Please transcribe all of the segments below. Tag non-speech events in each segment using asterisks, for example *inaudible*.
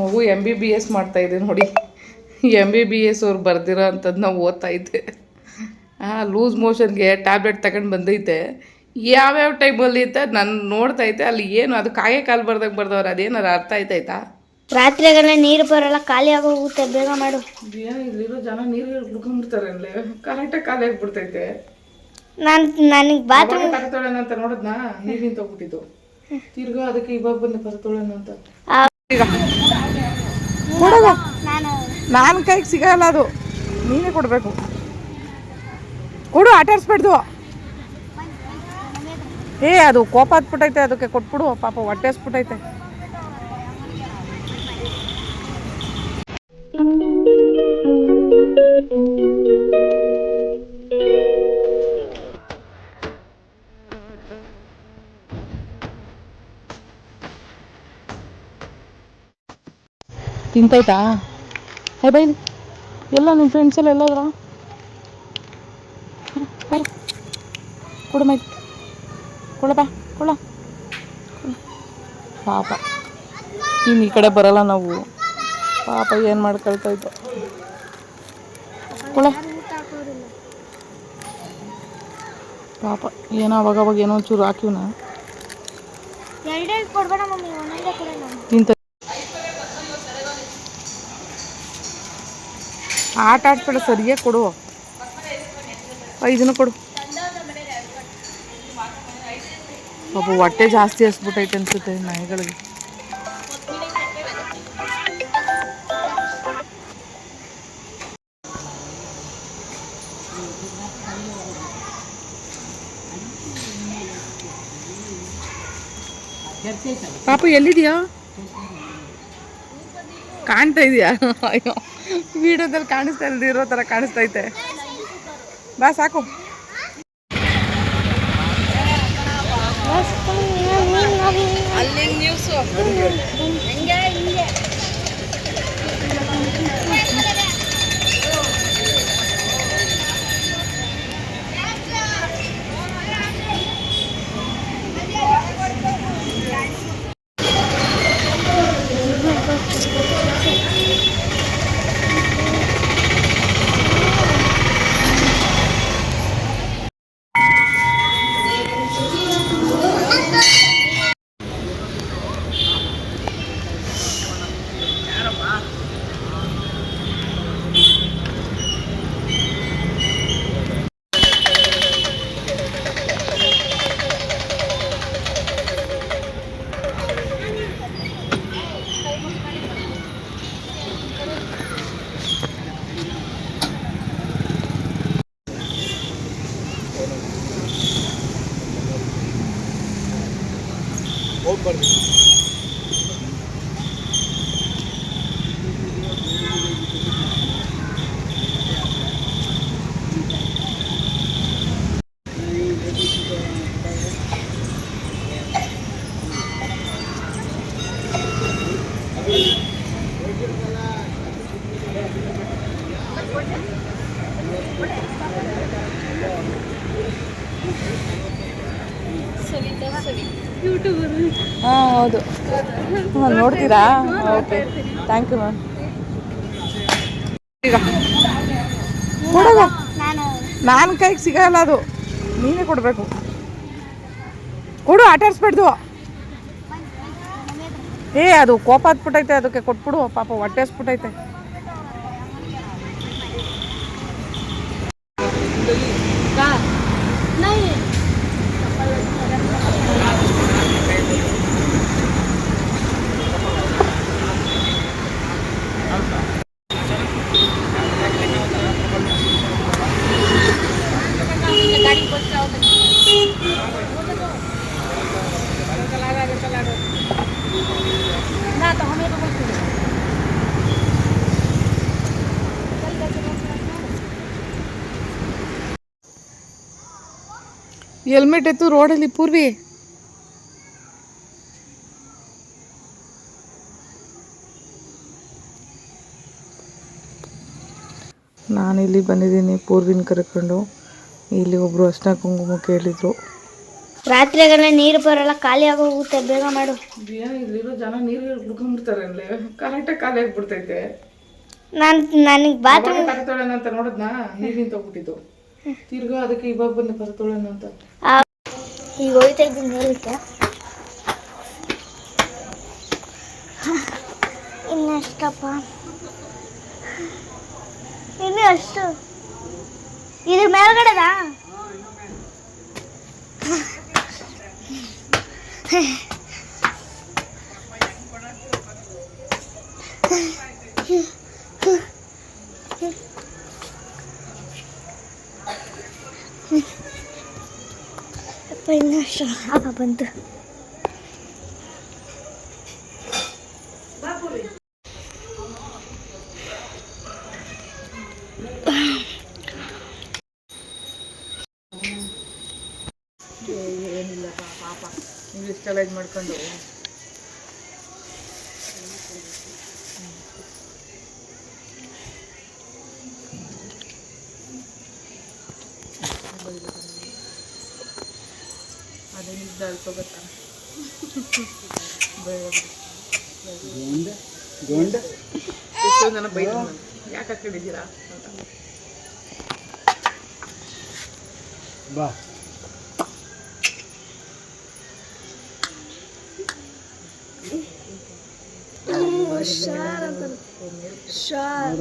ಮಗು M B B. S ಮಾಡ್ತಾ ಇದೆ ನೋಡಿ. ಎಂ ಬಿ ಬಿ ಎಸ್ ಅವ್ರು ಬರ್ದಿರೋ ಅಂಥದ್ದು ನಾವು ಓದ್ತಾ ಇದ್ದೆ. ಹಾಂ ಲೂಸ್ ಮೋಷನ್ಗೆ ಟ್ಯಾಬ್ಲೆಟ್ ತಗೊಂಡು ಬಂದೈತೆ. ಯಾವ್ಯಾವ ಟೈಮಲ್ಲಿ ಅಂತ ನಾನು ನೋಡ್ತಾ ಇದ್ದೆ. ಅಲ್ಲಿ ಏನು ಅದು ಕಾಗೆ ಕಾಲು ಬರ್ದಾಗ ಬರ್ದವ್ರು ಅದೇನಾರು ಅರ್ಥ ಆಯ್ತಾಯ್ತಾ ರಾತ್ರಿಗೆಲ್ಲ ನೀರು ಬರಲ್ಲ ಖಾಲಿ ಆಗೋಗುತ್ತೆ ಬೇಗ ಮಾಡು. ಇಲ್ಲಿರೋ ಜನ ನೀರು ಕುಡ್ಕೊಂಡ್ಬಿಡ್ತಾರೆ ಅಲ್ಲೇ ಕರೆಕ್ಟಾಗಿ ಖಾಲಿ ಆಗ್ಬಿಡ್ತೈತೆ. ನಾನು ನನಗೆ ಬಾತ್ರೂಮ್ ಕಸ ಅಂತ ನೋಡಿದ್ನಾ? ನೀರು ನಿಂತೋಗ್ಬಿಟ್ಟಿದ್ದು ತಿರ್ಗಾ ಅದಕ್ಕೆ ಇವಾಗ ಬಂದು ಕಸ ತೊಳೆನ ಅಂತ. ಕೊಡೋದು ನಾನು ನಾನು ಕೈಗೆ ಸಿಗಲ್ಲ ಅದು. ನೀನೇ ಕೊಡಬೇಕು. ಕೊಡು ಆಟಾಡ್ಸ್ಬಾರ್ದು ಏ ಅದು ಕೋಪ ಹತ್ಬಿಟ್ಟೈತೆ ಅದಕ್ಕೆ ಕೊಟ್ಬಿಡು. ಪಾಪ ಹೊಟ್ಟೆ ಹಸ್ಬಿಟ್ಟೈತೆ ತಿಂತೈತಾ? ಹೇ ಬೈ ಎಲ್ಲ ನಿಮ್ಮ ಫ್ರೆಂಡ್ಸ್ ಎಲ್ಲ ಎಲ್ಲೋದ್ರ? ಕೊಡು ಮೈ ಕೊಡಪ್ಪ ಕೊಡ. ಪಾಪ ಇನ್ನು ಈ ಕಡೆ ಬರಲ್ಲ ನಾವು. ಪಾಪ ಏನು ಮಾಡ್ಕೊಳ್ತಾ ಇದ್ದೋ. ಕೊಡ. ಪಾಪ ಏನೋ ಅವಾಗ ಅವಾಗ ಏನೋ ಒಂಚೂರು ಹಾಕಿವ್ನ. ತಿಂತ ಆಟ ಆಡ್ಬೇಡ, ಸರಿಯಾಗಿ ಕೊಡು. ಐದನ್ನು ಕೊಡು. ಪಾಪ ಹೊಟ್ಟೆ ಜಾಸ್ತಿ ಹಸ್ಬಿಟ್ಟೈತೆ ಅನ್ಸುತ್ತೆ ನಾಯಿಗಳಿಗೆ. ಪಾಪು ಎಲ್ಲಿದ್ಯಾ? ಕಾಣ್ತಾ ಇದೆಯಾ? ಅಯ್ಯೋ. ವಿಡಿಯೋದಲ್ಲಿ ಕಾಣಿಸ್ತಾ ಇರೋ ಥರ ಕಾಣಿಸ್ತೈತೆ ಬಾ ಸಾಕು. ಅಲ್ಲಿ ನ್ಯೂಸು ಹಾಂ, ಹೌದು. ನೋಡ್ತೀರಾ? ಓಕೆ. ಥ್ಯಾಂಕ್ ಯು ಮ್ಯಾಮ್ ಈಗ. ನಾನು ಕೈಗೆ ಸಿಗಲ್ಲ ಅದು. ನೀನೇ ಕೊಡಬೇಕು. ಕೊಡು ಆಟಾಡಿಸ್ಬಿಡ್ದು ಏ, ಅದು ಕೋಪ ಹತ್ಬಿಟ್ಟೈತೆ ಅದಕ್ಕೆ ಕೊಟ್ಬಿಡು. ಪಾಪ ಹೆಲ್ಮೆಟ್ ಎತ್ತು ರೋಡಲ್ಲಿ ಪೂರ್ವಿ. ನಾನಿಲ್ಲಿ ಬಂದಿದ್ದೀನಿ ಪೂರ್ವಿನ ಕರ್ಕೊಂಡು. ಇಲ್ಲಿ ಒಬ್ಬರು ಅಷ್ಟ ಕುಂಕುಮ ಕೇಳಿದ್ರು. ರಾತ್ರಿಗೆಲ್ಲ ನೀರು ಬರಲ್ಲ ಖಾಲಿ ಆಗೋಗುತ್ತೆ ಬೇಗ ಮಾಡು. ಇಲ್ಲಿರೋ ಜನ ನೀರು ಹುಡ್ಕೊಂಡ್ಬಿಡ್ತಾರೆ ಅಲ್ಲಿ ಕರೆಕ್ಟಾಗಿ ಖಾಲಿ ಆಗ್ಬಿಡ್ತೈತೆ. ನಾನು ನನಗೆ ಬಾತ್ರೂಮ್ ಅವಾಗ ಕರೆ ತೊಳೆನ ಅಂತ ನೋಡಿದ್ನಾ? ನೀರು ನಿಂತೋಗ್ಬಿಟ್ಟಿದ್ದು. ತಿರ್ಗಾ ಅದಕ್ಕೆ ಇವಾಗ ಬಂದು ಕರೆ ತೊಳೆನ ಅಂತ ಈಗ ಹೋಯ್ತಾ ಇದ್ದೀನಿ ಹೇಳಲಿಕ್ಕೆ ಇನ್ನೆಷ್ಟಪ್ಪ? ಇನ್ನು ಅಷ್ಟು ಇದು ಮೇಲ್ಗಡೆದಾ ಅಪ್ಪ ಇನ್ನು ಅಷ್ಟು ಆಗ ಇಷ್ಟೆಲ್ಲ ಇದು ಮಾಡ್ಕೊಂಡು ಅದೇನಿದ್ದ ಅಳ್ಕೋಬೇಕ ಎಷ್ಟೊಂದು ನನ್ನ ನಾನು. ಯಾಕೆ ಹಾಕೊಂಡಿದ್ದೀರಾ ಅಂತ ಹುಷಾರ್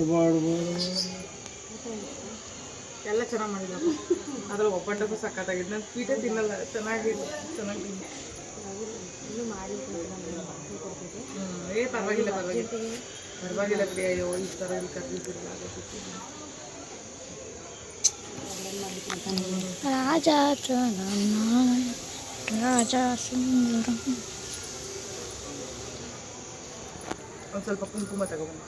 ಎಲ್ಲ ಚೆನ್ನಾಗಿ ಮಾಡಿದಪ್ಪ ಅದ್ರ ಒಬ್ಬಟ್ಟಕ್ಕೂ ಸಖತ್ತಾಗಿದೆ ನಾನು ಸ್ವೀಟೇ ತಿನ್ನಲ್ಲ. ಚೆನ್ನಾಗಿ ಚೆನ್ನಾಗಿ ಏ ಪರವಾಗಿಲ್ಲ ಪರವಾಗಿಲ್ಲ. ಪರವಾಗಿಲ್ಲ ಬಿಡಿ ಅಯ್ಯೋ ಈ ಥರ ಇಲ್ಲಿ ಕರ್ದಿದ್ದಿಲ್ಲ ರಾಜ ರಾಜ ಸುಂದರ. ಒಂದು ಸ್ವಲ್ಪ ಕುಂಕುಮ ತಗೊಂಡು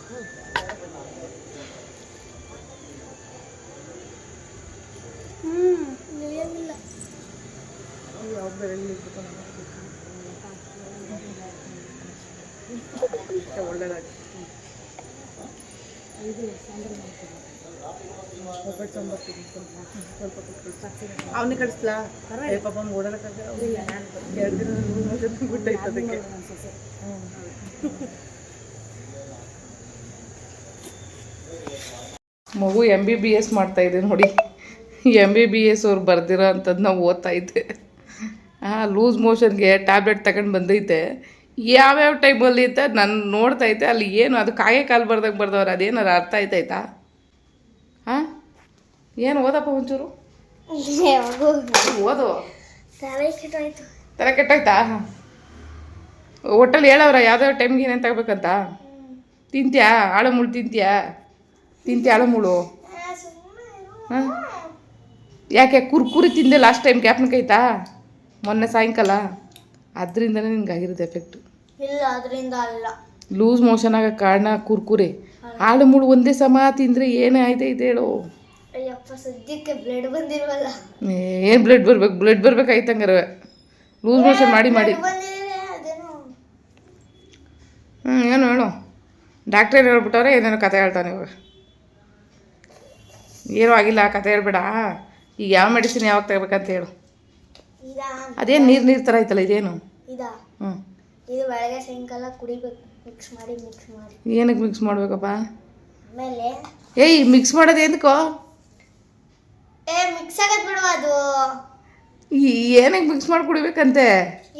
ಸ್ವಲ್ಪ ಅವನಿಗೆ ಕಳಿಸ್ಲಾ ಏ ಪಾಪ ಅವ್ನು ಓಡಾಡಕ್ಕಾಗ ಎರಡು ದಿನ ಗುಡ್ಡೈತೆ ಅದಕ್ಕೆ ಮಗು ಎಂ ಬಿ ಬಿ ಎಸ್ ಮಾಡ್ತಾ ಇದೆ ನೋಡಿ. ಎಂ ಬಿ ಬಿ ಎಸ್ ಅವ್ರು ಬರ್ದಿರೋ ಅಂಥದ್ದು ನಾವು ಓದ್ತಾ ಇದ್ದೆ. ಹಾಂ ಲೂಸ್ ಮೋಷನ್ಗೆ ಟ್ಯಾಬ್ಲೆಟ್ ತಗೊಂಡು ಬಂದೈತೆ. ಯಾವ್ಯಾವ ಟೈಮಲ್ಲಿ ಅಂತ ನಾನು ನೋಡ್ತಾ ಇದ್ದೆ. ಅಲ್ಲಿ ಏನು ಅದು ಕಾಗೆ ಕಾಲು ಬರ್ದಾಗ ಬರ್ದವ್ರೆ ಅದೇನಾರು ಅರ್ಥ ಆಯ್ತಾಯ್ತಾ ಹಾಂ ಏನು ಓದಪ್ಪ ಒಂಚೂರು? ಓದು. ತಲೆ ಕೆಟ್ಟಾಯ್ತಾ. ಒಟ್ಟಲ್ಲಿ ಹೇಳವ್ರ ಯಾವ್ದಾವ ಟೈಮ್ಗೆ ಏನೇನು ತಗೋಬೇಕಂತ? ತಿಂತ್ಯಾ? ಮುಳ್ಳು ತಿಂತ್ಯಾ? ತಿಂತ್ಯಾ ಮುಳು. ಹಾಂ? ಯಾಕೆ ಕುರ್ಕುರಿ ತಿಂದೆ ಲಾಸ್ಟ್ ಟೈಮ್ ಕ್ಯಾಪ್ನಕೈತಾ ಮೊನ್ನೆ ಸಾಯಂಕಾಲ. ಅದರಿಂದನೇ ನಿನ್ಗೆ ಆಗಿರೋದು ಎಫೆಕ್ಟು ಇಲ್ಲ ಅದರಿಂದ ಅಲ್ಲ. ಲೂಸ್ ಮೋಷನ್ ಆಗೋ ಕಾರಣ ಕುರ್ಕುರಿ ಆಳು ಮುಳು ಒಂದೇ ಸಮ ತಿಂದರೆ ಏನೇ ಆಯ್ತೈತೆ ಹೇಳು. ಸದ್ಯಕ್ಕೆ ಬ್ಲಡ್ ಬಂದಿಲ್ವಲ್ಲ? ಏನು ಬ್ಲಡ್ ಬರ್ಬೇಕು? ಬ್ಲಡ್ ಬರ್ಬೇಕಾಯ್ತಂಗಾರೆ ಲೂಸ್ ಮೋಷನ್ ಮಾಡಿ ಮಾಡಿ. ಹ್ಞೂ ಏನು ಹೇಳು. ಡಾಕ್ಟ್ರೇನು ಹೇಳ್ಬಿಟ್ಟವ್ರೆ? ಏನೇನೋ ಕತೆ ಹೇಳ್ತಾನೆ ಇವಾಗ. ಏನೂ ಆಗಿಲ್ಲ ಕತೆ ಹೇಳ್ಬೇಡ. ಈಗ ಯಾವ ಮೆಡಿಸಿನ್ ಯಾವಾಗ ತಗೋಬೇಕಂತ ಹೇಳು. ಅದೇನು ನೀರು ನೀರು ಥರ ಐತಲ್ಲ ಇದೇನು? ಇದಾ ಹ್ಞೂ ಇದು ಬೆಳಗ್ಗೆ ಸಾಯಂಕಾಲ ಕುಡಿಬೇಕು. ಮಿಕ್ಸ್ ಮಾಡಿ ಮಿಕ್ಸ್ ಮಾಡಿ. ಏನಕ್ಕೆ ಮಿಕ್ಸ್ ಮಾಡಬೇಕಪ್ಪ? ಆಮೇಲೆ ಏಯ್ ಮಿಕ್ಸ್ ಮಾಡೋದು ಏನಕ್ಕೋ? ಏ ಮಿಕ್ಸ್ ಆಗದ್ ಬಿಡುವ ಅದು. ಏನಕ್ಕೆ ಮಿಕ್ಸ್ ಮಾಡಿ ಕುಡಿಬೇಕಂತೆ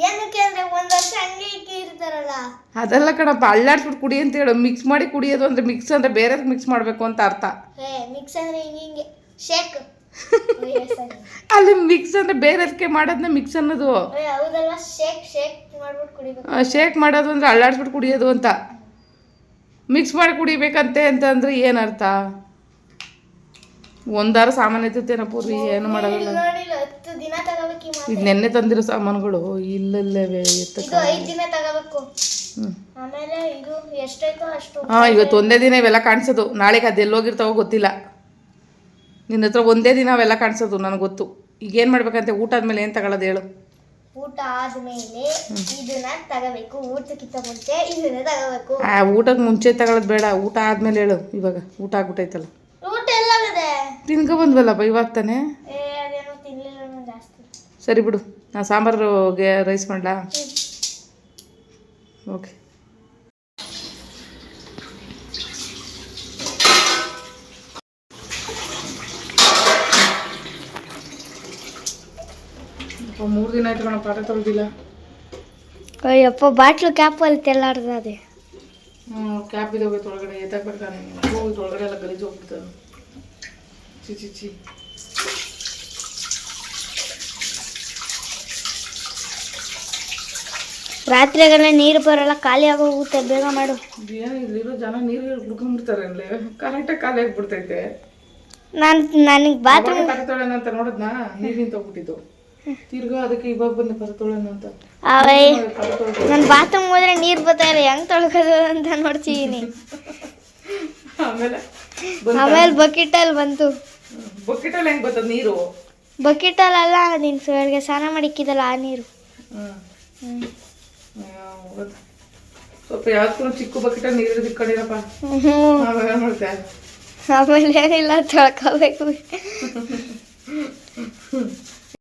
ಏನಕ್ಕೆ ಅಂದ್ರೆ ಒಂದ್ ವರ್ಷ ಹಂಗೆ ಇಕ್ಕಿ ಇರ್ತಾರಲ್ಲ. ಅದೆಲ್ಲ ಕಣಪ್ಪ ಅಳ್ಳಾಡ್ಸ್ಬಿಟ್ಟು ಕುಡಿ ಅಂತ ಹೇಳು. ಮಿಕ್ಸ್ ಮಾಡಿ ಕುಡಿಯೋದು ಅಂದ್ರೆ ಮಿಕ್ಸ್ ಅಂದ್ರೆ ಬೇರೆ ಮಿಕ್ಸ್ ಮಾಡಬೇಕು ಅಂತ ಅರ್ಥ. ಏ ಮಿಕ್ಸ್ ಅಂದ್ರೆ ಹಿಂಗೆ ಹಿಂಗೆ. ಶೇಕ್ ಅಲ್ಲಿ ಮಿಕ್ಸ್ ಅಂದರೆ ಬೇರೆದಕ್ಕೆ ಮಾಡೋದನ್ನ ಮಿಕ್ಸ್ ಅನ್ನೋದು. ಹೌದಲ್ವಾ? ಶೇಕ್ ಶೇಕ್ ಮಾಡ್ಬಿಟ್ಟು ಕುಡಿಬೇಕು. ಶೇಕ್ ಮಾಡೋದು ಅಂದ್ರೆ ಅಳ್ಳಾಡ್ಸ್ಬಿಟ್ಟು ಕುಡಿಯೋದು ಅಂತ. ಮಿಕ್ಸ್ ಮಾಡಿ ಕುಡಿಬೇಕಂತೆ ಅಂತಂದ್ರೆ ಏನು ಅರ್ಥ? ಒಂದಾರು ಸಾಮಾನು ಎತ್ತೇನ ಪೂರ್ವಿ ಏನು ಮಾಡೋದಿಲ್ಲ ಇದು ನೆನ್ನೆ ತಂದಿರೋ ಸಾಮಾನುಗಳು ಅಷ್ಟು ಹಾಂ ಇವತ್ತು ಒಂದೇ ದಿನ ಇವೆಲ್ಲ ಕಾಣಿಸೋದು. ನಾಳೆಗೆ ಅದು ಎಲ್ಲೋಗಿರ್ತಾವೋ ಗೊತ್ತಿಲ್ಲ. ನಿನ್ನ ಹತ್ರ ಒಂದೇ ದಿನ ಅವೆಲ್ಲ ಕಾಣಿಸೋದು ನನಗೆ ಗೊತ್ತು. ಈಗ ಏನು ಮಾಡ್ಬೇಕಂತೆ? ಊಟ ಆದ್ಮೇಲೆ ಏನು ತಗೊಳ್ಳೋದು ಹೇಳು. ಊಟ ಆದ್ಮೇಲೆ ಇದನ್ನ ತಗೋಬೇಕು. ಊಟಕ್ಕಿಂತ ಮುಂಚೆ ಇದನ್ನ ತಗೋಬೇಕು. ಆ ಊಟಕ್ಕೆ ಮುಂಚೆ ತಗೊಳ್ಳೋದು ಬೇಡ. ಊಟ ಆದ್ಮೇಲೆ ಹೇಳು. ಇವಾಗ ಊಟ ಆಗ್ಬಿಟ್ಟೈತಲ್ಲ. ತಿನ್ಕೊ ಬಂದ್ವಲ್ಲಪ್ಪ ಇವಾಗ ತಾನೆ ಸರಿ ಬಿಡು ನಾ ಸಾಂಬಾರು ರೈಸ್ ಮಾಡಲಾ? ಓಕೆ ಮೂರು ದಿನ ಆಯ್ತು ಕಣ ಪಾತ್ರೆ ತೊಳೆದಿಲ್ಲ ಅಯ್ಯಪ್ಪ ಬಾಟ್ಲು ಕ್ಯಾಪಲ್ಲಿ ತೆಲ್ಲಾಡ್ದೆ ಹ್ಞೂ ಕ್ಯಾಪ್ ಬಿದ್ದೋಗೈತೆ ಒಳಗಡೆ ಎತ್ತಾಕ್ಬೇಕಾನೆ ಒಳಗಡೆ ಎಲ್ಲ ಗಲೀಜು ಹೋಗ್ಬಿಡ್ತದೆ. Sí. ರಾತ್ರಿಗೆಲ್ಲ ನೀರು ಬರಲ್ಲ ಖಾಲಿ ಆಗೋಗುತ್ತೆ ಬೇಗ ಮಾಡು. ಏನು ಇಲ್ಲಿರೋ ಜನ ನೀರು ಹುಡ್ಕೊಂಡ್ಬಿಡ್ತಾರೆ ಅಲ್ಲಿ ಕರೆಕ್ಟಾಗಿ ಖಾಲಿ ಆಗ್ಬಿಡ್ತೈತೆ. ನಾನು ನನಗೆ ಬಾತ್ರೂಮ್ ಅವಾಗ ಪಾತ್ರೆ ತೊಳೆನ ಅಂತ ನೋಡಿದ್ನಾ? ನೀರು ನಿಂತೋಗ್ಬಿಟ್ಟಿದ್ದು ತಿರ್ಗಾ ಅದಕ್ಕೆ ಇವಾಗ ಬಂದು ಪಾತ್ರೆ ತೊಳೆನ ಅಂತ ನಾನು ಬಾತ್ರೂಮ್ ಹೋದ್ರೆ ನೀರು ಬರ್ತಾ ಇಲ್ಲ ಹೆಂಗೆ ತೊಳ್ಕೋದು ಅಂತ ನೋಡ್ತಿದ್ದೀನಿ ಆಮೇಲೆ? ಆಮೇಲೆ ಬಕೆಟಲ್ಲಿ ಬಂತು. ಬಕೆಟಲ್ಲಿ ಹೆಂಗ್ ಬರ್ತದ ನೀರು? ಬಕೆಟಲ್ಲ ನಿನ್ನ ಸೊಳ್ಗೆ ಸ್ನಾನ ಮಾಡಿಕ್ಕಿದಲ್ಲ ಆ ನೀರು. ಸ್ವಲ್ಪ ಯಾವ್ದು ಚಿಕ್ಕ ಬಕೆಟ್ ನೀರು ಮಾಡ್ತೆ ಆಮೇಲೆ ಏನಿಲ್ಲ ತೊಳ್ಕೋಬೇಕು. *laughs*